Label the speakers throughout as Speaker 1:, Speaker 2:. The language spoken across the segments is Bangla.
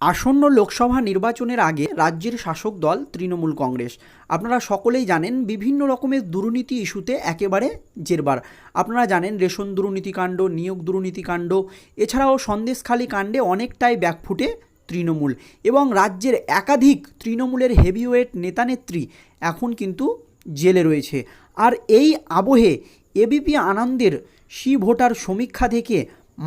Speaker 1: আসন্ন লোকসভা নির্বাচনের আগে রাজ্যের শাসক দল তৃণমূল কংগ্রেস। আপনারা সকলেই জানেন বিভিন্ন রকমের দুর্নীতি ইস্যুতে একেবারে জেরবার। আপনারা জানেন রেশন দুর্নীতিকাণ্ড নিয়োগ দুর্নীতিকাণ্ড এছাড়াও সন্দেশখালী কাণ্ডে অনেকটাই ব্যাকফুটে তৃণমূল এবং রাজ্যের একাধিক তৃণমূলের হেভিওয়েট নেতানেত্রী এখন কিন্তু জেলে রয়েছে। আর এই আবহে এবিপি আনন্দের সি ভোটার সমীক্ষা থেকে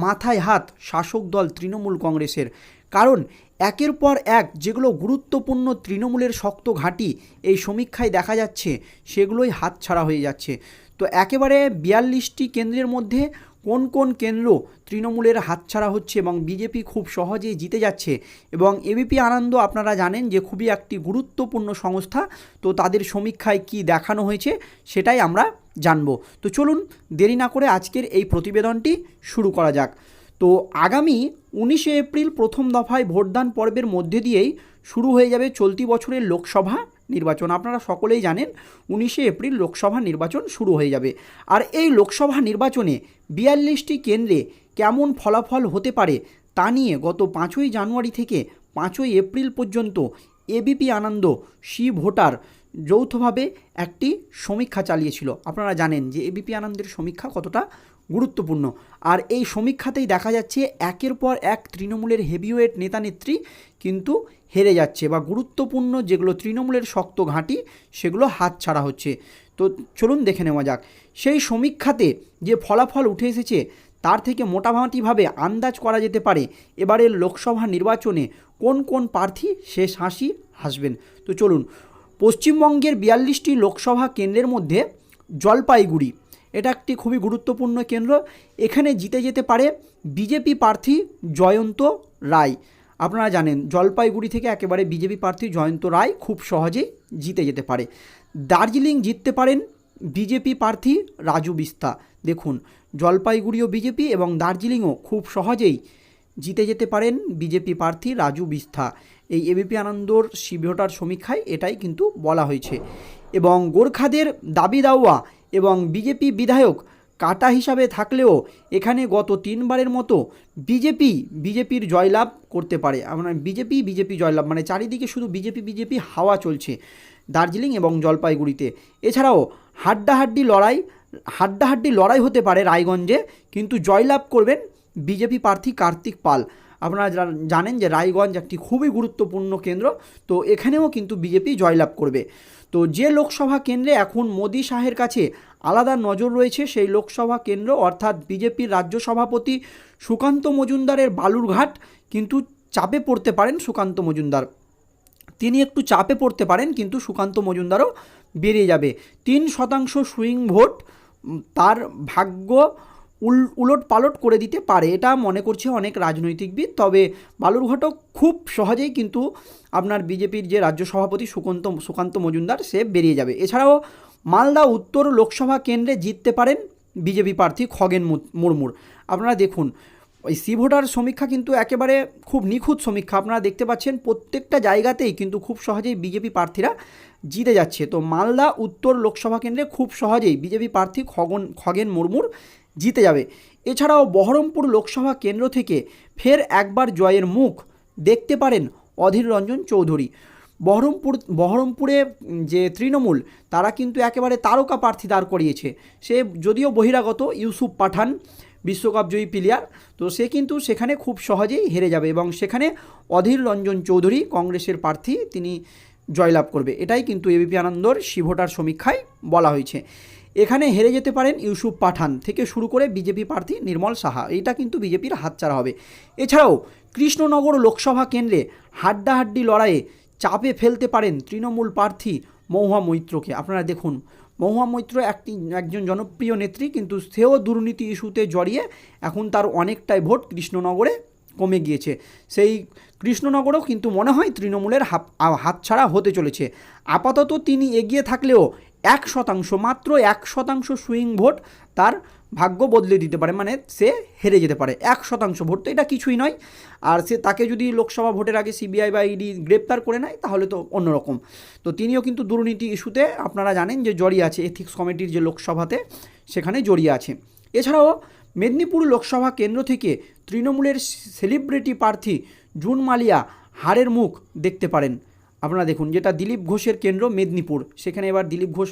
Speaker 1: মাথায় হাত শাসক দল তৃণমূল কংগ্রেসের। কারণ একের পর এক যেগুলো গুরুত্বপূর্ণ তৃণমূলের শক্ত ঘাঁটি এই সমীক্ষায় দেখা যাচ্ছে, সেগুলোই হাতছাড়া হয়ে যাচ্ছে। তো একেবারে বিয়াল্লিশটি কেন্দ্রের মধ্যে কোন কোন কেন্দ্র তৃণমূলের হাতছাড়া হচ্ছে এবং বিজেপি খুব সহজেই জিতে যাচ্ছে এবং এবিপি আনন্দ আপনারা জানেন যে খুবই একটি গুরুত্বপূর্ণ সংস্থা, তো তাদের সমীক্ষায় কি দেখানো হয়েছে সেটাই আমরা জানব। তো চলুন দেরি না করে আজকের এই প্রতিবেদনটি শুরু করা যাক। তো আগামী উনিশে এপ্রিল প্রথম দফায় ভোটদান পর্বের মধ্যে দিয়েই শুরু হয়ে যাবে চলতি বছরের লোকসভা নির্বাচন। আপনারা সকলেই জানেন, উনিশে এপ্রিল লোকসভা নির্বাচন শুরু হয়ে যাবে। আর এই লোকসভা নির্বাচনে বিয়াল্লিশটি কেন্দ্রে কেমন ফলাফল হতে পারে তা নিয়ে গত পাঁচই জানুয়ারি থেকে পাঁচই এপ্রিল পর্যন্ত এবিপি আনন্দ, সি ভোটার যৌথভাবে একটি সমীক্ষা চালিয়েছিল। আপনারা জানেন যে এবিপি আনন্দের সমীক্ষা কতটা গুরুত্বপূর্ণ। আর এই সমীক্ষাতেই দেখা যাচ্ছে একের পর এক তৃণমূলের হেভিওয়েট নেতানেত্রী কিন্তু হেরে যাচ্ছে বা গুরুত্বপূর্ণ যেগুলো তৃণমূলের শক্ত ঘাঁটি, সেগুলো হাত ছাড়া হচ্ছে। তো চলুন দেখে নেওয়া যাক। সেই সমীক্ষাতে যে ফলাফল উঠে এসেছে, তার থেকে মোটামুটিভাবে আন্দাজ করা যেতে পারে এবারের লোকসভা নির্বাচনে কোন কোন প্রার্থী শেষ হাসি হাসবেন। তো চলুন, পশ্চিমবঙ্গের বিয়াল্লিশটি লোকসভা কেন্দ্রের মধ্যে জলপাইগুড়ি এটা একটি খুবই গুরুত্বপূর্ণ কেন্দ্র। এখানে জিতে যেতে পারে বিজেপি প্রার্থী জয়ন্ত রায়। আপনারা জানেন, জলপাইগুড়ি থেকে একেবারে বিজেপি প্রার্থী জয়ন্ত রায় খুব সহজেই জিতে যেতে পারে। দার্জিলিং জিততে পারেন বিজেপি প্রার্থী রাজু বিস্তা। দেখুন, জলপাইগুড়িও বিজেপি এবং দার্জিলিংও খুব সহজেই জিতে যেতে পারেন বিজেপি প্রার্থী রাজু বিস্থা এই এবিপি আনন্দর শিবিরটার সমীক্ষায় এটাই কিন্তু বলা হয়েছে। এবং গোর্খাদের দাবি দাওয়া এবং বিজেপি বিধায়ক কাটা হিসাবে থাকলেও এখানে গত তিনবারের মতো বিজেপি বিজেপির জয়লাভ করতে পারে। আমরা বিজেপি বিজেপি জয়লাভ মানে চারিদিকে শুধু বিজেপি বিজেপি হাওয়া চলছে দার্জিলিং এবং জলপাইগুড়িতে। এছাড়াও হাড্ডাহাড্ডি লড়াই হাড্ডাহাড্ডি লড়াই হতে পারে রায়গঞ্জে, কিন্তু জয়লাভ করবেন বিজেপি প্রার্থী কার্তিক পাল। আপনারা জানেন যে রায়গঞ্জ একটি খুবই গুরুত্বপূর্ণ কেন্দ্র, তো এখানেও কিন্তু বিজেপি জয়লাভ করবে। তো যে লোকসভা কেন্দ্রে এখন মোদি শাহের কাছে আলাদা নজর রয়েছে, সেই লোকসভা কেন্দ্র অর্থাৎ বিজেপির রাজ্য সভাপতি সুকান্ত মজুমদারের বালুরঘাট কিন্তু চাপে পড়তে পারেন সুকান্ত মজুমদার। তিনি একটু চাপে পড়তে পারেন, কিন্তু সুকান্ত মজুমদারও বেরিয়ে যাবে। তিন শতাংশ সুইং ভোট তার ভাগ্য উল, উলট পালট করে দিতে পারে। এটা মনে করছে অনেক রাজনৈতিকবিদ। তবে বালুরঘাটও খুব সহজেই কিন্তু আপনার বিজেপির যে রাজ্য সভাপতি সুকান্ত সুকান্ত মজুমদার, সে বেরিয়ে যাবে। এছাড়াও মালদা উত্তর লোকসভা কেন্দ্রে জিততে পারেন বিজেপি প্রার্থী খগেন মুর্মুর। আপনারা দেখুন ওই সি ভোটার সমীক্ষা কিন্তু একেবারে খুব নিখুঁত সমীক্ষা। আপনারা দেখতে পাচ্ছেন প্রত্যেকটা জায়গাতেই কিন্তু খুব সহজেই বিজেপি প্রার্থীরা জিতে যাচ্ছে। তো মালদা উত্তর লোকসভা কেন্দ্রে খুব সহজেই বিজেপি প্রার্থী খগন, খগেন মুর্মুর জিতে যাবে। এছাড়াও বহরমপুর লোকসভা কেন্দ্র থেকে ফের একবার জয়ের মুখ দেখতে পারেন অধীর রঞ্জন চৌধুরী। বহরমপুর, বহরমপুরে যে তৃণমূল, তারা কিন্তু একেবারে তারকা প্রার্থী দাঁড় করিয়েছে। সে যদিও বহিরাগত ইউসুফ পাঠান, বিশ্বকাপ জয়ী প্লেয়ার, তো সে কিন্তু সেখানে খুব সহজেই হেরে যাবে এবং সেখানে অধীর রঞ্জন চৌধুরী কংগ্রেসের প্রার্থী, তিনি জয়লাভ করবে। এটাই কিন্তু এবিপি আনন্দর শিভোটার সমীক্ষায় বলা হয়েছে। এখানে হেরে যেতে পারেন ইউসুফ পাঠান থেকে শুরু করে বিজেপি প্রার্থী নির্মল সাহা। এইটা কিন্তু বিজেপির হাতছাড়া হবে। এছাড়াও কৃষ্ণনগর লোকসভা কেন্দ্রে হাড্ডাহাড্ডি লড়াইয়ে চাপে ফেলতে পারেন তৃণমূল প্রার্থী মহুয়া মৈত্রকে। আপনারা দেখুন, মহুয়া মৈত্র একটি, একজন জনপ্রিয় নেত্রী কিন্তু সেও দুর্নীতি ইস্যুতে জড়িয়ে এখন তার অনেকটাই ভোট কৃষ্ণনগরে কমে গিয়েছে। সেই কৃষ্ণনগরও কিন্তু মনে হয় তৃণমূলের হাত হাতছাড়া হতে চলেছে। আপাতত তিনি এগিয়ে থাকলেও এক শতাংশ মাত্র এক শতাংশ সুইং ভোট তার ভাগ্য বদলে দিতে পারে মানে সে হেরে যেতে পারে। এক শতাংশ ভোট তো এটা কিছুই নয়। আর সে তাকে যদি লোকসভা ভোটের আগে সিবিআই বা ইডি গ্রেপ্তার করে নেয়, তাহলে তো অন্যরকম। তো তিনিও কিন্তু দুর্নীতি ইস্যুতে আপনারা জানেন যে জড়িয়ে আছে এথিক্স কমিটির যে লোকসভাতে সেখানে জড়িয়ে আছে। এছাড়াও মেদিনীপুর লোকসভা কেন্দ্র থেকে তৃণমূলের সেলিব্রিটি প্রার্থী জুন মালিয়া হারের মুখ দেখতে পারেন। আপনারা দেখুন, যেটা দিলীপ ঘোষের কেন্দ্র মেদিনীপুর, সেখানে এবার দিলীপ ঘোষ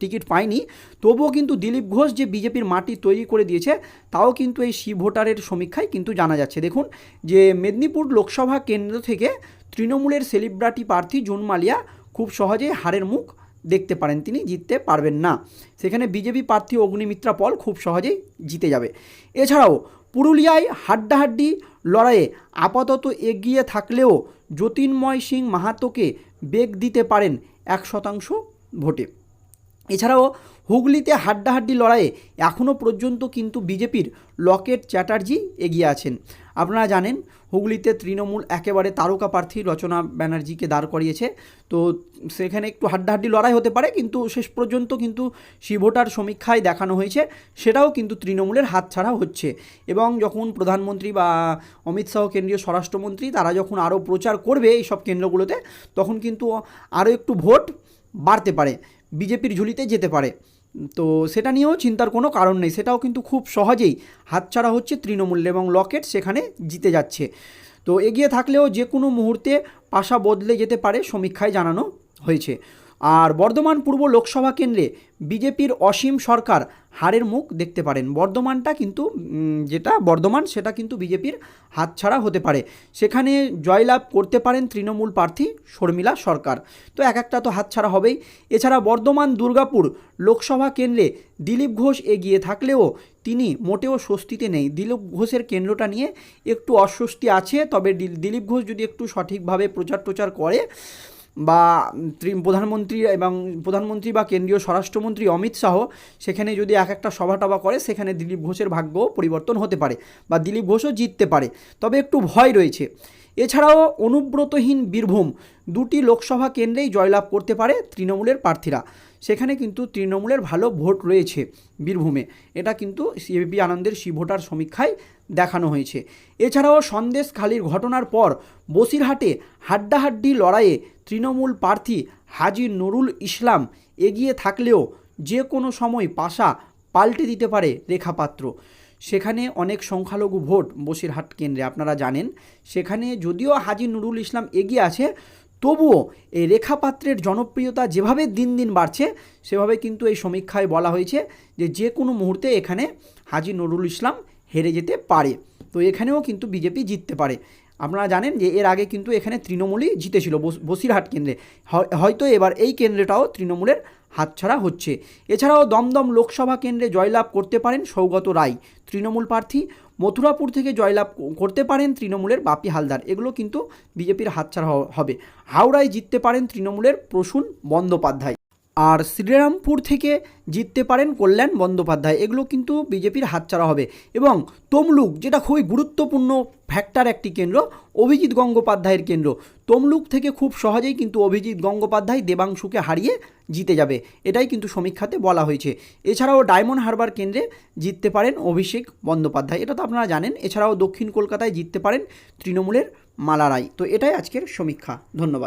Speaker 1: টিকিট পায়নি। তবুও কিন্তু দিলীপ ঘোষ যে বিজেপির মাটি তৈরি করে দিয়েছে, তাও কিন্তু এই সি ভোটারের সমীক্ষায় কিন্তু জানা যাচ্ছে। দেখুন, যে মেদিনীপুর লোকসভা কেন্দ্র থেকে তৃণমূলের সেলিব্রিটি প্রার্থী জুন মালিয়া খুব সহজেই হারের মুখ দেখতে পারেন, তিনি জিততে পারবেন না। সেখানে বিজেপি প্রার্থী অগ্নিমিত্রা পল খুব সহজেই জিতে যাবে। এছাড়াও পুরুলিয়ায় হাড্ডাহাড্ডি লড়াইয়ে আপাতত এগিয়ে থাকলেও যতীন্ময় সিং মাহাতোকে বেগ দিতে পারেন এক শতাংশ ভোটে। এছাড়াও হুগলিতে হাড্ডাহাড্ডি লড়াইয়ে এখনও পর্যন্ত কিন্তু বিজেপির লকেট চ্যাটার্জি এগিয়ে আছেন। আপনারা জানেন, হুগলিতে তৃণমূল একেবারে তারকা প্রার্থী রচনা ব্যানার্জিকে দাঁড় করিয়েছে। তো সেখানে একটু হাড্ডাহাড্ডি লড়াই হতে পারে, কিন্তু শেষ পর্যন্ত কিন্তু শিভোটার সমীক্ষায় দেখানো হয়েছে, সেটাও কিন্তু তৃণমূলের হাত হাতছাড়া হচ্ছে। এবং যখন প্রধানমন্ত্রী বা অমিত শাহ, কেন্দ্রীয় স্বরাষ্ট্রমন্ত্রী, তারা যখন আরও প্রচার করবে এই সব কেন্দ্রগুলোতে, তখন কিন্তু আরও একটু ভোট বাড়তে পারে। বিজেপির ঝুলিতে যেতে পারে। তো সেটা নিয়েও চিন্তার কোনো কারণ নেই। সেটাও কিন্তু খুব সহজেই হাতছাড়া হচ্ছে তৃণমূল এবং লকেট সেখানে জিতে যাচ্ছে। তো এগিয়ে থাকলেও যে কোনো মুহূর্তে পাশা বদলে যেতে পারে সমীক্ষায় জানানো হয়েছে। আর বর্ধমান পূর্ব লোকসভা কেন্দ্রে বিজেপির অসীম সরকার হারের মুখ দেখতে পারেন। বর্ধমানটা কিন্তু যেটা বর্ধমান, সেটা কিন্তু বিজেপির হাতছাড়া হতে পারে। সেখানে জয়লাভ করতে পারেন তৃণমূল প্রার্থী শর্মিলা সরকার। তো এক একটা তো হাতছাড়া হবেই। এছাড়া বর্ধমান, দুর্গাপুর লোকসভা কেন্দ্রে দিলীপ ঘোষ এগিয়ে থাকলেও তিনি মোটেও স্বস্তিতে নেই। দিলীপ ঘোষের কেন্দ্রটা নিয়ে একটু অস্বস্তি আছে, তবে দিল- দিলীপ ঘোষ যদি একটু সঠিকভাবে প্রচার টোচার করে বা ত্রি- প্রধানমন্ত্রী এবং প্রধানমন্ত্রী বা কেন্দ্রীয় স্বরাষ্ট্রমন্ত্রী অমিত শাহ, সেখানে যদি এক একটা সভা টভা করে, সেখানে দিলীপ ঘোষের ভাগ্য পরিবর্তন হতে পারে বা দিলীপ ঘোষও জিততে পারে। তবে একটু ভয় রয়েছে। এছাড়াও অনুব্রতহীন বীরভূম দুটি লোকসভা কেন্দ্রেই জয়লাভ করতে পারে তৃণমূলের প্রার্থীরা। সেখানে কিন্তু তৃণমূলের ভালো ভোট রয়েছে বীরভূমে। এটা কিন্তু সিএবি আনন্দের শিভোটার সমীক্ষায় দেখানো হয়েছে। এছাড়াও সন্দেশখালির ঘটনার পর বসিরহাটে হাড্ডাহাড্ডি লড়াইয়ে তৃণমূল প্রার্থী হাজি নুরুল ইসলাম এগিয়ে থাকলেও যে কোনো সময় পাশা পাল্টে দিতে পারে রেখাপাত্র। সেখানে অনেক সংখ্যালঘু ভোট বসিরহাট কেন্দ্রে, আপনারা জানেন। সেখানে যদিও হাজি নুরুল ইসলাম এগিয়ে আছে, তবুও এই রেখাপাত্রের জনপ্রিয়তা যেভাবে দিন দিন বাড়ছে, সেভাবে কিন্তু এই সমীক্ষায় বলা হয়েছে যে যে কোনো মুহূর্তে এখানে হাজি নুরুল ইসলাম হেরে যেতে পারে। তো এখানেও কিন্তু বিজেপি জিততে পারে। আপনারা জানেন যে এর আগে কিন্তু এখানে তৃণমূলই জিতেছিল বস- বসিরহাট কেন্দ্রে। হয়- হয়তো এবার এই কেন্দ্রটাও তৃণমূলের হাতছাড়া হচ্ছে। এছাড়াও দমদম লোকসভা কেন্দ্রে জয়লাভ করতে পারেন সৌগত রায়। তৃণমূল প্রার্থী মথুরাপুর থেকে জয়লাভ করতে পারেন তৃণমূলের বাপি হালদার। এগুলো কিন্তু বিজেপির হাতছাড়া হবে। হাওড়ায় জিততে পারেন তৃণমূলের প্রসূন বন্দ্যোপাধ্যায়। আর শ্রীরামপুর থেকে জিততে পারেন কল্যাণ বন্দ্যোপাধ্যায়। এগুলো কিন্তু বিজেপির হাতছাড়া হবে। এবং তমলুক, যেটা খুবই গুরুত্বপূর্ণ ফ্যাক্টর একটি কেন্দ্র, অভিজিৎ গঙ্গোপাধ্যায়ের কেন্দ্র। তমলুক থেকে খুব সহজেই কিন্তু অভিজিৎ গঙ্গোপাধ্যায় দেবাংশুকে হারিয়ে জিতে যাবে। এটাই কিন্তু সমীক্ষাতে বলা হয়েছে। এছাড়াও ডায়মন্ড হারবার কেন্দ্রে জিততে পারেন অভিষেক বন্দ্যোপাধ্যায়। এটা তো আপনারা জানেন। এছাড়াও দক্ষিণ কলকাতায় জিততে পারেন তৃণমূলের মালা রায় তো এটাই আজকের সমীক্ষা। ধন্যবাদ।